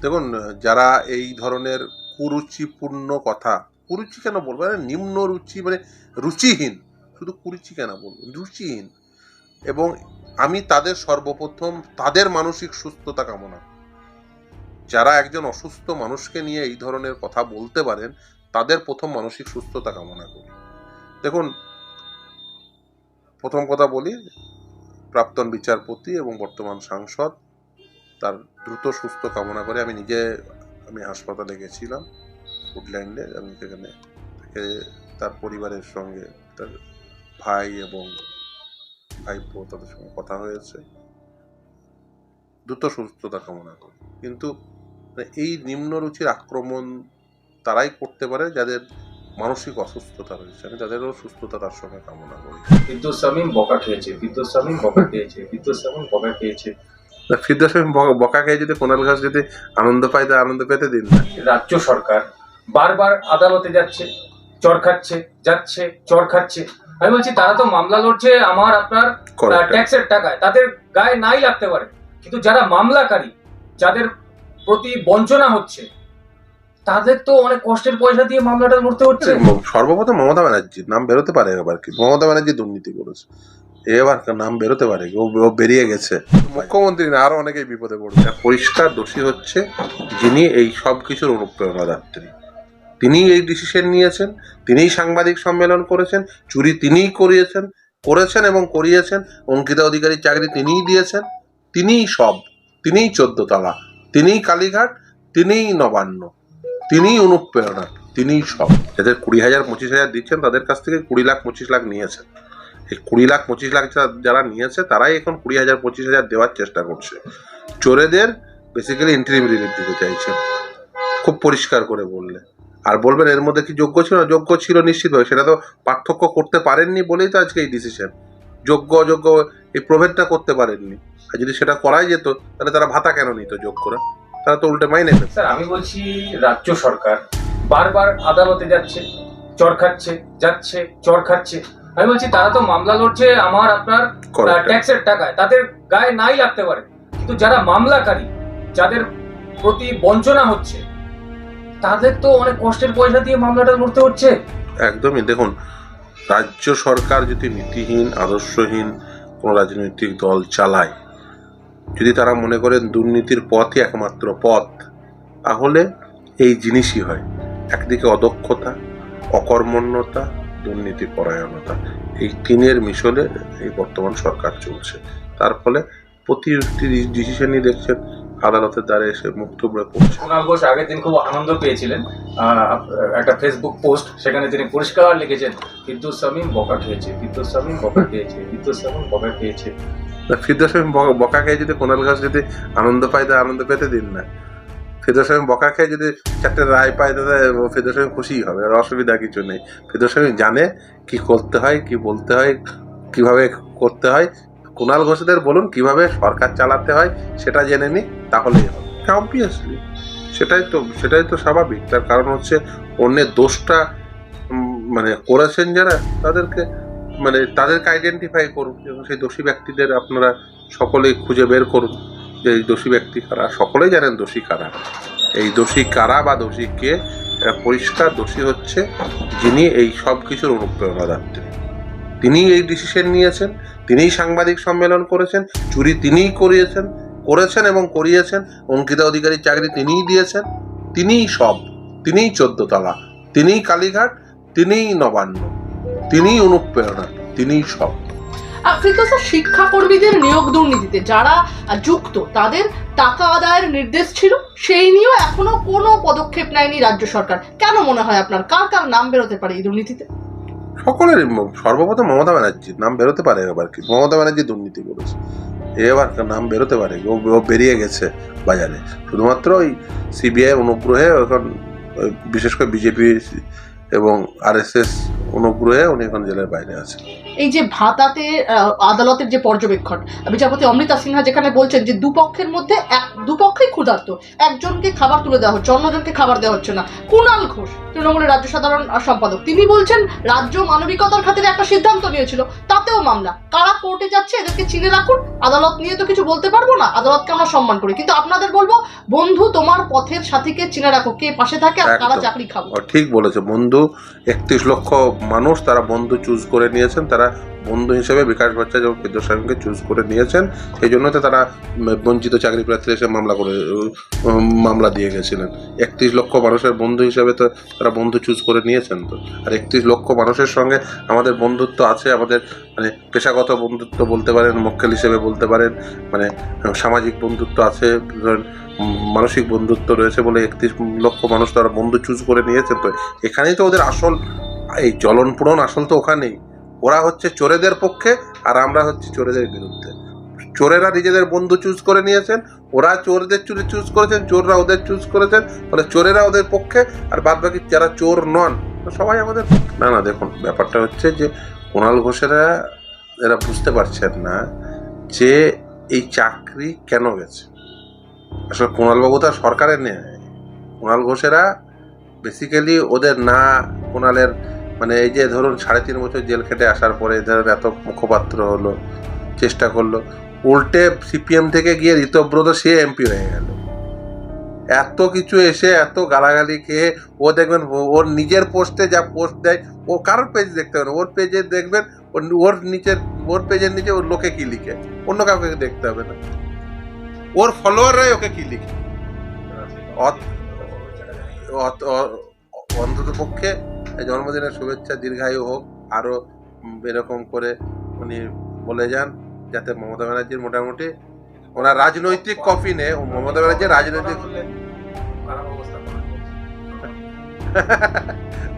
দেখুন, যারা এই ধরনের কুরুচিপূর্ণ কথা, কুরুচি কেন বলব? মানে নিম্ন রুচি মানে রুচিহীন। শুধু কুরুচি কেন বলব? রুচিহীন। এবং আমি তাদের সর্বপ্রথম তাদের মানসিক সুস্থতা কামনা যারা একজন অসুস্থ মানুষকে নিয়ে এই ধরনের কথা বলতে পারেন, তাদের প্রথম মানসিক সুস্থতা কামনা করি। দেখুন, প্রথম কথা বলি, প্রাক্তন বিচারপতি এবং বর্তমান সাংসদ তার দ্রুত সুস্থ কামনা করে আমি নিজে, আমি হাসপাতালে গেছিলাম উডল্যান্ডে আমি সেখানে তাকে তার পরিবারের সঙ্গে তার ভাই এবং ভাইপো তাদের সঙ্গে কথা হয়েছে। দ্রুত সুস্থতা কামনা করি। কিন্তু এই নিম্ন রুচির আক্রমণ তারাই করতে পারে যাদের মানসিক অসুস্থতা রয়েছে। আমি তাদেরও সুস্থতা তার সঙ্গে কামনা করি। বিদ্যুৎ শামীম বকা খেয়েছে, বিদ্যুৎ শামীম বকা খেয়েছে, বিদ্যুৎ শামীম বকা খেয়েছে। বকা খেয়ে যদি কোনাল ঘাস যদি আনন্দ তা আনন্দ পেতে দিন না। রাজ্য সরকার বারবার আদালতে যাচ্ছে চর খাচ্ছে যাচ্ছে চর খাচ্ছে। আমি বলছি তারা তো মামলা লড়ছে আমার আপনার ট্যাক্সের টাকায়। তাদের গায়ে নাই লাগতে পারে। কিন্তু যারা মামলাকারী যাদের প্রতি বঞ্চনা হচ্ছে তাদের তো অনেক কষ্টের পয়সা দিয়ে মামলাটা লড়তে হচ্ছে। সর্বপ্রথম মমতা ব্যানার্জির নাম বেরোতে পারে এবার কি? মমতা ব্যানার্জি দুর্নীতি করেছে। এবার নাম বেরোতে পারে ও বেরিয়ে গেছে। মুখ্যমন্ত্রী না আরও অনেকেই বিপদে পড়বে পরিষ্কার দোষী হচ্ছে যিনি এই সব কিছুর অনুপ্রেরণাদাত্রী। তিনি এই ডিসিশন নিয়েছেন তিনিই সাংবাদিক সম্মেলন করেছেন চুরি তিনিই করিয়েছেন করেছেন এবং করিয়েছেন অঙ্কিতা অধিকারীর চাকরি তিনিই দিয়েছেন তিনিই সব তিনিই চোদ্দ তলা তিনিই কালীঘাট তিনিই নবান্ন তিনিই অনুপ্রেরণা তিনিই সব। যাদের কুড়ি হাজার পঁচিশ হাজার দিচ্ছেন তাদের কাছ থেকে কুড়ি লাখ পঁচিশ লাখ নিয়েছেন। এই কুড়ি লাখ, পঁচিশ লাখ যারা নিয়েছে, তারাই এখন কুড়ি হাজার, পঁচিশ হাজার দেওয়ার চেষ্টা করছে। চোরেদের বেসিক্যালি ইন্টারিম রিলিফ দিতে চাইছে। খুব পরিষ্কার করে বললে। আর বলবেন, এর মধ্যে কি যোগ্য ছিল না? যোগ্য ছিল নিশ্চিতভাবে। সেটা তো পার্থক্য করতে পারেননি বলেই তো আজকে এই ডিসিশন যোগ্য, অযোগ্য, এই প্রভেদটা করতে পারেননি। আর যদি সেটা করাই যেত, তাহলে তারা ভাতা কেন নিত যোগ্যরা? তারা তো উল্টে মাইনে স্যার, আমি বলছি, রাজ্য সরকার বারবার আদালতে যাচ্ছে, চর খাচ্ছে, যাচ্ছে, চর খাচ্ছে। আমি বলছি তারা তো মামলা লড়ছে আমার আপনার ট্যাক্সের টাকায়। তাদের গায়ে নাই লাগতে পারে। কিন্তু যারা মামলাকারী যাদের প্রতি বঞ্চনা হচ্ছে তাদের তো অনেক কষ্টের পয়সা দিয়ে মামলাটা লড়তে হচ্ছে। একদমই। দেখুন রাজ্য সরকার যদি নীতিহীন আদর্শহীন কোনো রাজনৈতিক দল চালায় যদি তারা মনে করেন দুর্নীতির পথই একমাত্র পথ তাহলে এই জিনিসই হয়। একদিকে অদক্ষতা অকর্মণ্যতা দুর্নীতি পরায়ণতা। এই তিনের মিশলে এই বর্তমান সরকার চলছে। তার ফলে প্রতিটি ডিসিশনই দেখছেন আদালতের দ্বারা এসে মুক্তব্রে পড়ছে। কুণাল ঘোষ আগের দিন খুব আনন্দ পেয়েছিলেন। একটা ফেসবুক পোস্ট সেখানে তিনি পরিষ্কার লিখেছেন বিদ্যুৎ শামীম বকা খেয়েছে বিদ্যুৎ শামীম বকা খেয়েছে বিদ্যুৎ শামীম বকা খেয়েছে। আমি ব- বকা খেয়ে যদি কোনাল ঘাস যদি আনন্দ পাই তা আনন্দ পেতে দিন না। ফিরদোস আমি বকা খেয়ে যদি চারটে রায় পায় তাহলে ফিরদোস আমি খুশিই হবে আর অসুবিধা কিছু নেই। ফিরদোস আমি জানে কি করতে হয় কি বলতে হয় কীভাবে করতে হয়। কুণাল ঘোষদের বলুন কীভাবে সরকার চালাতে হয় সেটা জেনে নি তাহলেই হবে। অবভিয়াসলি সেটাই তো সেটাই তো স্বাভাবিক। তার কারণ হচ্ছে অন্যের দোষটা মানে করেছেন যারা তাদেরকে মানে তাদেরকে আইডেন্টিফাই করুন এবং সেই দোষী ব্যক্তিদের আপনারা সকলেই খুঁজে বের করুন। দোষী ব্যক্তি কারা, সকলেই জানেন দোষী কারা। এই দোষী কারা বা দোষী কে পরিষ্কার দোষী হচ্ছে যিনি এই সব কিছুর অনুপ্রেরণাদাত্রী তিনি এই ডিসিশন নিয়েছেন, তিনিই সাংবাদিক সম্মেলন করেছেন, চুরি তিনিই করিয়েছেন, করেছেন এবং করিয়েছেন, অঙ্কিতা অধিকারীর চাকরি তিনিই দিয়েছেন, তিনিই সব, তিনিই চোদ্দ তলা তিনিই কালীঘাট, তিনিই নবান্ন, তিনিই অনুপ্রেরণা, তিনিই সব। ফিরদৌসা শিক্ষাকর্মীদের নিয়োগ দুর্নীতিতে, যারা যুক্ত, তাদের টাকা আদায়ের নির্দেশ ছিল, সেই নিয়েও এখনও কোনো পদক্ষেপ নেয়নি রাজ্য সরকার। কেন মনে হয় আপনার? কার কার নাম বেরোতে পারে এই দুর্নীতিতে? সকলের সর্বপ্রথম মমতা ব্যানার্জির নাম বেরোতে পারে এবার কি? মমতা ব্যানার্জি দুর্নীতি করেছে। এবার নাম বেরোতে পারে, ও বেরিয়ে গেছে বাজারে। শুধুমাত্র ওই সিবিআই অনুগ্রহে এখন বিশেষ করে বিজেপি এবং আরএসএস অনুগ্রহে উনি এখন জেলের বাইরে আছেন। এই যে ভাতাতে আদালতের যে পর্যবেক্ষণ বিচারপতি অমৃতা সিনহা যেখানে বলছেন যে দুপক্ষের মধ্যে এক দুপক্ষই ক্ষুধার্ত একজনকে খাবার তুলে দেওয়া হচ্ছে অন্যজনকে খাবার দেওয়া হচ্ছে না। কুণাল ঘোষ তৃণমূলের রাজ্য সাধারণ সম্পাদক তিনি বলছেন রাজ্য মানবিকতার খাতিরে একটা সিদ্ধান্ত নিয়েছিল তাতেও মামলা। কারা কোর্টে যাচ্ছে এদেরকে চিনে রাখুন। আদালত নিয়ে তো কিছু বলতে পারব না আদালতকে আমরা সম্মান করি। কিন্তু আপনাদের বলব বন্ধু তোমার পথের সাথীকে চিনে রাখো কে পাশে থাকে আর কারা চাকরি খাব। ঠিক বলেছে বন্ধু একত্রিশ লক্ষ মানুষ তারা বন্ধু চুজ করে নিয়েছেন, তারা বন্ধু হিসেবে বিকাশ বাচ্চা এবং সাহেবকে চুজ করে নিয়েছেন। সেই জন্য তো তারা বঞ্চিত চাকরি প্রার্থী এসে মামলা করে মামলা দিয়ে গেছিলেন। একত্রিশ লক্ষ মানুষের বন্ধু হিসেবে তো তারা বন্ধু চুজ করে নিয়েছেন তো। আর একত্রিশ লক্ষ মানুষের সঙ্গে আমাদের বন্ধুত্ব আছে, আমাদের মানে পেশাগত বন্ধুত্ব বলতে পারেন, মক্কেল হিসেবে বলতে পারেন মানে সামাজিক বন্ধুত্ব আছে মানসিক বন্ধুত্ব রয়েছে বলে একত্রিশ লক্ষ মানুষ তারা বন্ধু চুজ করে নিয়েছেন তো। এখানেই তো ওদের আসল এই জ্বলন পূরণ আসল তো ওখানেই। ওরা হচ্ছে চোরেদের পক্ষে আর আমরা হচ্ছে চোরেদের বিরুদ্ধে। চোরেরা নিজেদের বন্ধু চুজ করে নিয়েছেন, ওরা চোরদের চুরি চুজ করেছেন, চোররা ওদের চুজ করেছেন, ফলে চোরেরা ওদের পক্ষে আর বাদ বাকি যারা চোর নন সবাই আমাদের না না, দেখুন, ব্যাপারটা হচ্ছে যে কুণাল ঘোষেরা এরা বুঝতে পারছেন না যে এই চাকরি কেন গেছে। আসলে কুণালবাবু তো সরকারের নেই কুণাল ঘোষেরা বেসিক্যালি ওদের না, কুণালের মানে এই যে ধরুন সাড়ে তিন বছর জেল খেটে আসার পরে ধরুন এত মুখপাত্র হলো, চেষ্টা করল, উল্টে সিপিএম থেকে গিয়ে ঋতব্রত সে এমপি হয়ে গেল। এত কিছু এসে এত গালাগালি খেয়ে ও দেখবেন ওর নিজের পোস্টে যা পোস্ট দেয়, ও কারোর পেজ দেখতে হবে ওর পেজে দেখবেন ওর- ওর নিচের ওর পেজের নিচে ওর লোকে কি লিখে? অন্য কাউকে দেখতে হবে না। ওর ফলোয়াররাই ওকে কি লিখে? অন্তত পক্ষে জন্মদিনের শুভেচ্ছা দীর্ঘায়ু হোক, আরও এরকম করে উনি বলে যান, যাতে মমতা ব্যানার্জির মোটামুটি ওনার রাজনৈতিক কফিনে ও মমতা ব্যানার্জির রাজনৈতিক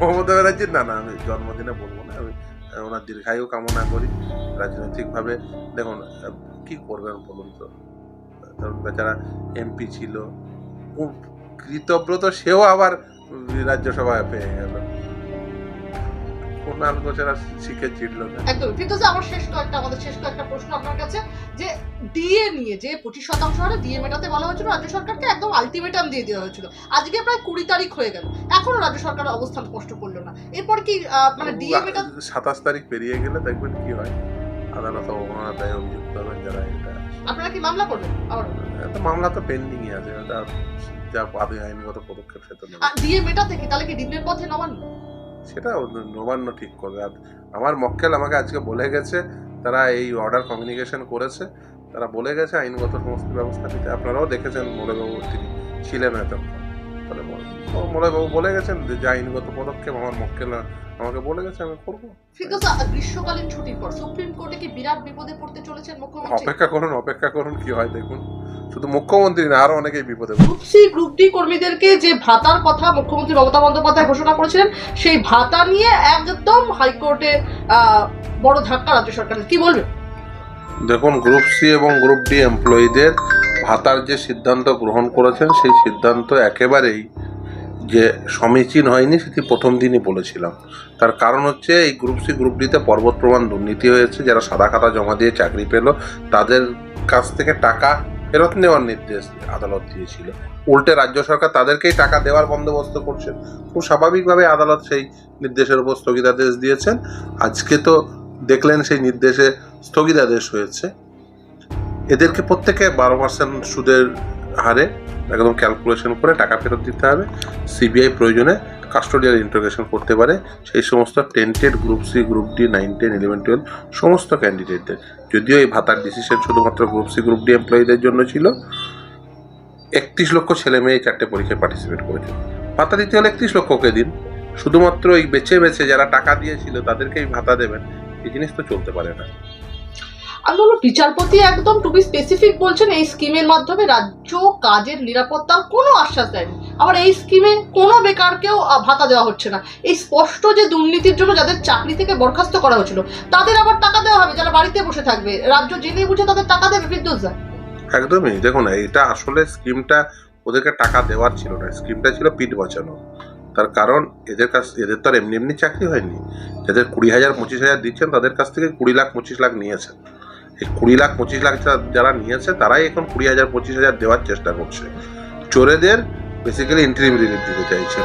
মমতা ব্যানার্জির, না না, আমি জন্মদিনে বলব না, আমি ওনার দীর্ঘায়ু কামনা করি, রাজনৈতিকভাবে, দেখুন, কি করবেন বলুন তো? বেচারা এমপি ছিল কৃতব্রত, সেও আবার রাজ্যসভায় পেয়ে গেল। কুণাল ঘোষেরা শিখে চিড়ল না। একদম। কিন্তু আমার শেষ কয়েকটা আমাদের শেষ কয়েকটা প্রশ্ন আপনার কাছে যে ডিএ নিয়ে যে পঁচিশ শতাংশ হারে ডিএ মেটাতে বলা হয়েছিল রাজ্য সরকারকে একদম আলটিমেটাম দিয়ে দেওয়া হয়েছিল। আজকে প্রায় কুড়ি তারিখ হয়ে গেল। এখনও রাজ্য সরকার অবস্থান স্পষ্ট করল না। এরপর কি মানে ডিএ মেটা সাতাশ তারিখ পেরিয়ে গেলে দেখবেন কি হয়? আদালত অবমাননা দেয় অভিযুক্ত হবেন যারা এটা আপনারা কি মামলা করবেন? আবার একটা মামলা তো পেন্ডিংই আছে। এটা যা আইনগত পদক্ষেপ সেটা ডিএ মেটাতে কি? তাহলে কি ডিমের পথে নবান্ন সেটা নবান্ন ঠিক করবে। আর আমার মক্কেল আমাকে আজকে বলে গেছে, তারা এই অর্ডার কমিউনিকেশন করেছে। তারা বলে গেছে আইনগত সমস্ত ব্যবস্থা নিতে। আপনারাও দেখেছেন মোড়েবাবু তিনি ছিলেন হয়তো। তাহলে মোড়েবাবু বলে গেছেন যে যে আইনগত পদক্ষেপ আমার মক্কেল আমাকে বলে গেছে আমি করব। ফিরদৌস গ্রীষ্মকালীন ছুটির পর সুপ্রিম কোর্টে কি বিরাট বিপদে পড়তে চলেছেন মুখ্যমন্ত্রী? অপেক্ষা করুন অপেক্ষা করুন কি হয় দেখুন। শুধু মুখ্যমন্ত্রী না আরও অনেকেই বিপদে। গ্রুপ সি গ্রুপ ডি কর্মীদেরকে যে ভাতার কথা মুখ্যমন্ত্রী মমতা বন্দ্যোপাধ্যায় ঘোষণা করেছিলেন সেই ভাতা নিয়ে একদম হাইকোর্টে বড় ধাক্কা রাজ্য সরকারের। কি বলবেন? দেখুন গ্রুপ সি এবং গ্রুপ ডি এমপ্লয়ীদের ভাতার যে সিদ্ধান্ত গ্রহণ করেছেন সেই সিদ্ধান্ত একেবারেই যে সমীচীন হয়নি সেটি প্রথম দিনই বলেছিলাম। তার কারণ হচ্ছে এই গ্রুপ সি গ্রুপ ডিতে পর্বত প্রমাণ দুর্নীতি হয়েছে, যারা সাদা খাতা জমা দিয়ে চাকরি পেল, তাদের কাছ থেকে টাকা ফেরত নেওয়ার নির্দেশ আদালত দিয়েছিল। উল্টে রাজ্য সরকার তাদেরকেই টাকা দেওয়ার বন্দোবস্ত করছেন খুব স্বাভাবিকভাবে আদালত সেই নির্দেশের উপর স্থগিতাদেশ দিয়েছেন। আজকে তো দেখলেন সেই নির্দেশে স্থগিতাদেশ হয়েছে। এদেরকে প্রত্যেকে বারো পার্সেন্ট সুদের হারে একদম ক্যালকুলেশন করে টাকা ফেরত দিতে হবে। সিবিআই প্রয়োজনে কাস্টোডিয়াল ইন্টারোগেশন করতে পারে। সেই সমস্ত tainted group C group D nine ten eleven twelve সমস্ত ক্যান্ডিডেটদের যদিও এই ভাতার ডিসিশন শুধুমাত্র গ্রুপ সি গ্রুপ ডি এমপ্লয়ীদের জন্য ছিল। একত্রিশ লক্ষ ছেলে মেয়ে চারটে পরীক্ষায় পার্টিসিপেট করেছে। ভাতা দিতে হলে একত্রিশ লক্ষকে দিন। শুধুমাত্র এই বেছে বেছে যারা টাকা দিয়েছিল তাদেরকেই ভাতা দেবেন। এই জিনিস তো চলতে পারে না। আমি বলব বিচারপতি একদম টু বি স্পেসিফিক বলছেন এই স্কিমের মাধ্যমে রাজ্য কাজের নিরাপত্তার কোনো আশ্বাস দেয়নি। আবার এই স্কিমে কোনো বেকারকেও ভাতা দেওয়া হচ্ছে না। এই স্পষ্ট যে দুর্নীতির জন্য যাদের চাকরি থেকে বরখাস্ত করা হয়েছিল, তাদের আবার টাকা দেওয়া হবে, যারা বাড়িতে বসে থাকবে। রাজ্য জেনে বুঝে তাদের টাকা দেবে, বিদ্যুৎ একদমই। দেখুন এটা আসলে স্কিমটা ওদেরকে টাকা দেওয়ার ছিল না। স্কিমটা ছিল পিঠ বাঁচানো। তার কারণ, এদের কাছ, এদের তো আর এমনি এমনি চাকরি হয়নি। যাদের কুড়ি হাজার, পঁচিশ হাজার দিচ্ছেন, তাদের কাছ থেকে কুড়ি লাখ, পঁচিশ লাখ নিয়েছেন। কুড়ি লাখ, পঁচিশ লাখ যারা নিয়েছে, তারাই এখন কুড়ি হাজার, পঁচিশ হাজার দেওয়ার চেষ্টা করছে। চোরেদের বেসিক্যালি ইন্টারিম দিতে চাইছে।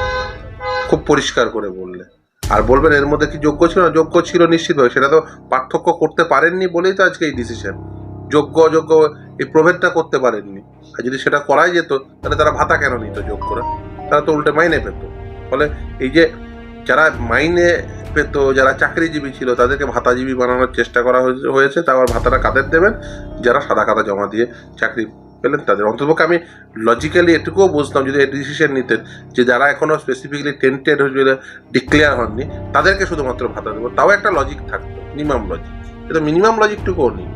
খুব পরিষ্কার করে বললে। আর বলবেন, এর মধ্যে কি যোগ্য ছিল না? যোগ্য ছিল নিশ্চিতভাবে সেটা তো পার্থক্য করতে পারেননি বলেই তো আজকে এই ডিসিশন যোগ্য, অযোগ্য, এই প্রভেদটা করতে পারেননি। আর যদি সেটা করাই যেত, তাহলে তারা ভাতা কেন নিত যোগ্যরা? তারা তো উল্টে মাইনে পেত। ফলে এই যে যারা মাইনে পেত, যারা চাকরিজীবী ছিল, তাদেরকে ভাতাজীবী বানানোর চেষ্টা করা হয়েছে- তা আবার ভাতাটা কাদের দেবেন? যারা সাদা খাতা জমা দিয়ে চাকরি পেলেন, তাদের। অন্ততপক্ষে আমি লজিক্যালি এটুকুও বুঝতাম যদি ডিসিশন নিতেন যে যারা এখনও স্পেসিফিকলি টেন্টেড হয়েছিল ডিক্লেয়ার হননি, তাদেরকে শুধুমাত্র ভাতা দেবো। তাও একটা লজিক থাকতো মিনিমাম লজিক এটা মিনিমাম লজিকটুকুও নেই।